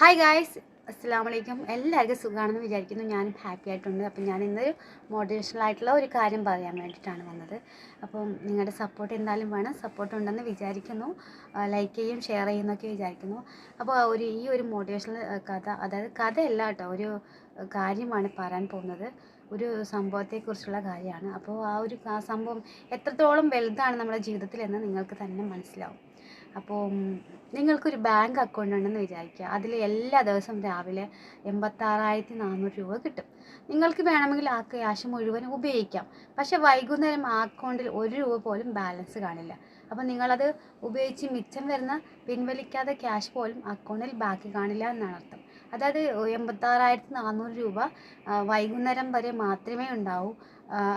Hi guys അസ്സാം വലൈക്കും എല്ലാവർക്കും സുഖമാണെന്ന് വിചാരിക്കുന്നു. ഞാനും ഹാപ്പി ആയിട്ടുണ്ട്. അപ്പം ഞാൻ ഇന്നൊരു മോട്ടിവേഷണൽ ആയിട്ടുള്ള ഒരു കാര്യം പറയാൻ വേണ്ടിയിട്ടാണ് വന്നത്. അപ്പം നിങ്ങളുടെ സപ്പോർട്ട് എന്തായാലും വേണം. സപ്പോർട്ട് ഉണ്ടെന്ന് വിചാരിക്കുന്നു. ലൈക്ക് ചെയ്യും ഷെയർ ചെയ്യുന്നൊക്കെ വിചാരിക്കുന്നു. അപ്പോൾ ഒരു ഈ ഒരു മോട്ടിവേഷണൽ കഥ അതായത് കഥയല്ല കേട്ടോ ഒരു കാര്യമാണ് പറയാൻ പോകുന്നത്. ഒരു സംഭവത്തെക്കുറിച്ചുള്ള കാര്യമാണ്. അപ്പോൾ ആ ഒരു സംഭവം എത്രത്തോളം വലുതാണ് നമ്മുടെ ജീവിതത്തിൽ എന്ന് നിങ്ങൾക്ക് തന്നെ മനസ്സിലാവും. അപ്പോൾ നിങ്ങൾക്കൊരു ബാങ്ക് അക്കൗണ്ട് ഉണ്ടെന്ന് വിചാരിക്കുക. അതിൽ എല്ലാ ദിവസവും രാവിലെ എൺപത്താറായിരത്തി നാനൂറ് രൂപ കിട്ടും. നിങ്ങൾക്ക് വേണമെങ്കിൽ ആ ക്യാഷ് മുഴുവൻ ഉപയോഗിക്കാം. പക്ഷേ വൈകുന്നേരം ആ അക്കൗണ്ടിൽ ഒരു രൂപ പോലും ബാലൻസ് കാണില്ല. അപ്പോൾ നിങ്ങളത് ഉപയോഗിച്ച് മിച്ചം വരുന്ന പിൻവലിക്കാതെ ക്യാഷ് പോലും അക്കൗണ്ടിൽ ബാക്കി കാണില്ല എന്നാണ് അർത്ഥം. അതായത് എൺപത്താറായിരത്തി നാനൂറ് രൂപ വൈകുന്നേരം വരെ മാത്രമേ ഉണ്ടാവൂ.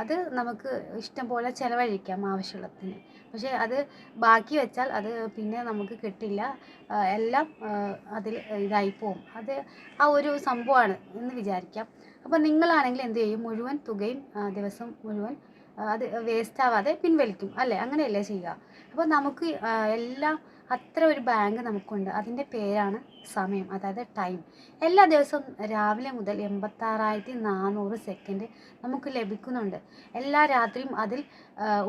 അത് നമുക്ക് ഇഷ്ടം പോലെ ചിലവഴിക്കാം ആവശ്യമുള്ളതിന്. പക്ഷേ അത് ബാക്കി വെച്ചാൽ അത് പിന്നെ നമുക്ക് കിട്ടില്ല. എല്ലാം അതിൽ ഇതായി പോവും അത് ആ ഒരു സംഭവമാണ് എന്ന് വിചാരിക്കാം. അപ്പോൾ നിങ്ങളാണെങ്കിൽ എന്ത് ചെയ്യും? മുഴുവൻ തുകയും ദിവസം മുഴുവൻ അത് വേസ്റ്റ് ആവാതെ പിൻവലിക്കും. അല്ലേ? അങ്ങനെയല്ലേ ചെയ്യുക? അപ്പോൾ നമുക്ക് എല്ലാം അത്ര ഒരു ബാങ്ക് നമുക്കുണ്ട്. അതിന്റെ പേരാണ് സമയം അതായത് ടൈം എല്ലാ ദിവസവും രാവിലെ മുതൽ എൺപത്താറായിരത്തി നാനൂറ് സെക്കൻഡ് നമുക്ക് ലഭിക്കുന്നുണ്ട്. എല്ലാ രാത്രിയും അതിൽ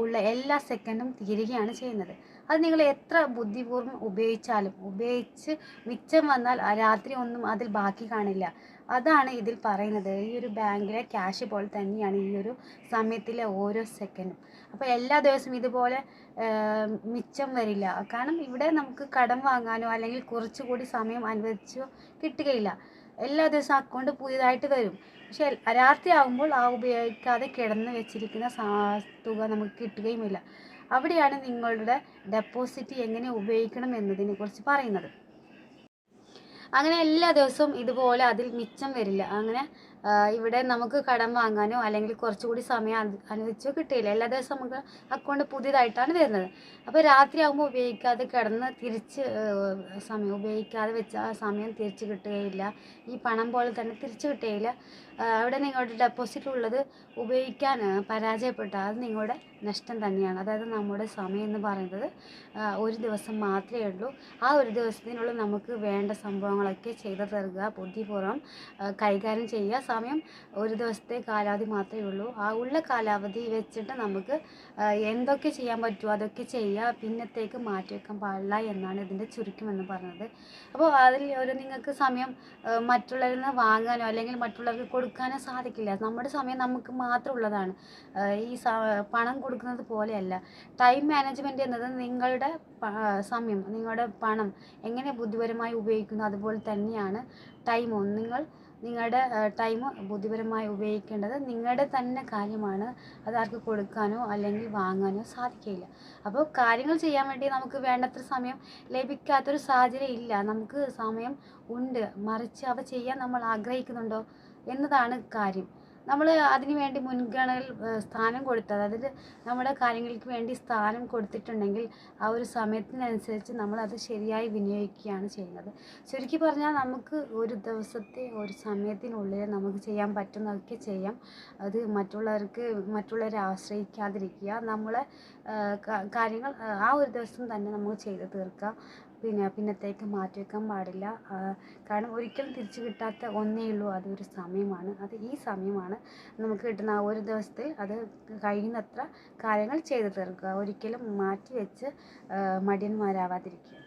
ഉള്ള എല്ലാ സെക്കൻഡും തീരുകയാണ് ചെയ്യുന്നത്. അത് നിങ്ങൾ എത്ര ബുദ്ധിപൂർവം ഉപയോഗിച്ചാലും ഉപയോഗിച്ച് മിച്ചം വന്നാൽ രാത്രി ഒന്നും അതിൽ ബാക്കി കാണില്ല. അതാണ് ഇതിൽ പറയുന്നത്. ഈ ഒരു ബാങ്കിലെ ക്യാഷ് പോലെ തന്നെയാണ് ഈ ഒരു സമയത്തിലെ ഓരോ സെക്കൻഡും അപ്പോൾ എല്ലാ ദിവസവും ഇതുപോലെ മിച്ചം വരില്ല. കാരണം ഇവിടെ നമുക്ക് കടം വാങ്ങാനോ അല്ലെങ്കിൽ കുറച്ചുകൂടി സമയം അനുവദിച്ചോ കിട്ടുകയില്ല. എല്ലാ ദിവസവും അക്കൗണ്ട് പുതിയതായിട്ട് വരും. പക്ഷേ രാത്രി ആകുമ്പോൾ ആ ഉപയോഗിക്കാതെ കിടന്ന് വെച്ചിരിക്കുന്ന തുക നമുക്ക് കിട്ടുകയുമില്ല. അവിടെയാണ് നിങ്ങളുടെ ഡെപ്പോസിറ്റ് എങ്ങനെ ഉപയോഗിക്കണം എന്നതിനെ കുറിച്ച് പറയുന്നത്. അങ്ങനെ എല്ലാ ദിവസവും ഇതുപോലെ അതിൽ മിച്ചം വരില്ല. അങ്ങനെ ഇവിടെ നമുക്ക് കടം വാങ്ങാനോ അല്ലെങ്കിൽ കുറച്ചുകൂടി സമയം അനു- അനുവദിച്ചോ കിട്ടിയില്ല. എല്ലാ ദിവസവും നമുക്ക് അക്കൗണ്ട് പുതിയതായിട്ടാണ് വരുന്നത്. അപ്പോൾ രാത്രി ആകുമ്പോൾ ഉപയോഗിക്കാതെ കിടന്ന് തിരിച്ച് സമയം ഉപയോഗിക്കാതെ വെച്ച ആ സമയം തിരിച്ച് കിട്ടുകയില്ല. ഈ പണം പോലെ തന്നെ തിരിച്ച് കിട്ടുകയില്ല. അവിടെ നിങ്ങളുടെ ഡെപ്പോസിറ്റ് ഉള്ളത് ഉപയോഗിക്കാൻ പരാജയപ്പെട്ട അത് നിങ്ങളുടെ നഷ്ടം തന്നെയാണ്. അതായത് നമ്മുടെ സമയം എന്ന് പറയുന്നത് ഒരു ദിവസം മാത്രമേ ഉള്ളൂ. ആ ഒരു ദിവസത്തിനുള്ളിൽ നമുക്ക് വേണ്ട സംഭവങ്ങളൊക്കെ ചെയ്തു തീർക്കുക ബുദ്ധിപൂർവം കൈകാര്യം ചെയ്യുക സമയം ഒരു ദിവസത്തെ കാലാവധി മാത്രമേ ഉള്ളൂ. ആ ഉള്ള കാലാവധി വെച്ചിട്ട് നമുക്ക് എന്തൊക്കെ ചെയ്യാൻ പറ്റുമോ അതൊക്കെ ചെയ്യുക പിന്നത്തേക്ക് മാറ്റി വെക്കാൻ പാടില്ല എന്നാണ് ഇതിന്റെ ചുരുക്കം എന്ന് പറയുന്നത് അപ്പോൾ അതിൽ ഒരു നിങ്ങൾക്ക് സമയം മറ്റുള്ളവരിൽ നിന്ന് വാങ്ങാനോ അല്ലെങ്കിൽ മറ്റുള്ളവർക്ക് കൊടുക്കാനോ സാധിക്കില്ല. നമ്മുടെ സമയം നമുക്ക് മാത്രം ഉള്ളതാണ്. ഈ പണം കൊടുക്കുന്നത് പോലെയല്ല. ടൈം മാനേജ്മെന്റ് എന്നത് നിങ്ങളുടെ സമയം നിങ്ങളുടെ പണം എങ്ങനെ ബുദ്ധിപരമായി ഉപയോഗിക്കുന്നു അതുപോലെ തന്നെയാണ് ടൈമും നിങ്ങൾ നിങ്ങളുടെ ടൈം ബുദ്ധിപരമായി ഉപയോഗിക്കേണ്ടത് നിങ്ങളുടെ തന്നെ കാര്യമാണ്. അത് ആർക്ക് കൊടുക്കാനോ അല്ലെങ്കിൽ വാങ്ങാനോ സാധിക്കില്ല അപ്പോൾ കാര്യങ്ങൾ ചെയ്യാൻ വേണ്ടി നമുക്ക് വേണ്ടത്ര സമയം ലഭിക്കാത്തൊരു സാഹചര്യം ഇല്ല. നമുക്ക് സമയം ഉണ്ട്. മറിച്ച് അവ ചെയ്യാൻ നമ്മൾ ആഗ്രഹിക്കുന്നുണ്ടോ എന്നതാണ് കാര്യം. നമ്മൾ അതിന് വേണ്ടി മുൻഗണനയിൽ സ്ഥാനം കൊടുത്ത് അതായത് നമ്മുടെ കാര്യങ്ങൾക്ക് വേണ്ടി സ്ഥാനം കൊടുത്തിട്ടുണ്ടെങ്കിൽ ആ ഒരു സമയത്തിനനുസരിച്ച് നമ്മളത് ശരിയായി വിനിയോഗിക്കുകയാണ് ചെയ്യുന്നത്. ചുരുക്കി പറഞ്ഞാൽ നമുക്ക് ഒരു ദിവസത്തെ ഒരു സമയത്തിനുള്ളിൽ നമുക്ക് ചെയ്യാൻ പറ്റുന്നതൊക്കെ ചെയ്യാം. അത് മറ്റുള്ളവർക്ക് മറ്റുള്ളവരെ ആശ്രയിക്കാതിരിക്കുക. നമ്മളെ കാര്യങ്ങൾ ആ, ആ ഒരു ദിവസം തന്നെ നമുക്ക് ചെയ്ത് തീർക്കുക പിന്നെ പിന്നത്തേക്ക് മാറ്റി വെക്കാൻ പാടില്ല കാരണം ഒരിക്കലും തിരിച്ചു കിട്ടാത്ത ഒന്നേ ഉള്ളൂ. അതൊരു സമയമാണ്. അത് ഈ സമയമാണ് നമുക്ക് കിട്ടുന്ന ആ ഒരു ദിവസത്തിൽ അത് കഴിയുന്നത്ര കാര്യങ്ങൾ ചെയ്തു തീർക്കുക. ഒരിക്കലും മാറ്റി വെച്ച് മടിയന്മാരാവാതിരിക്കുക.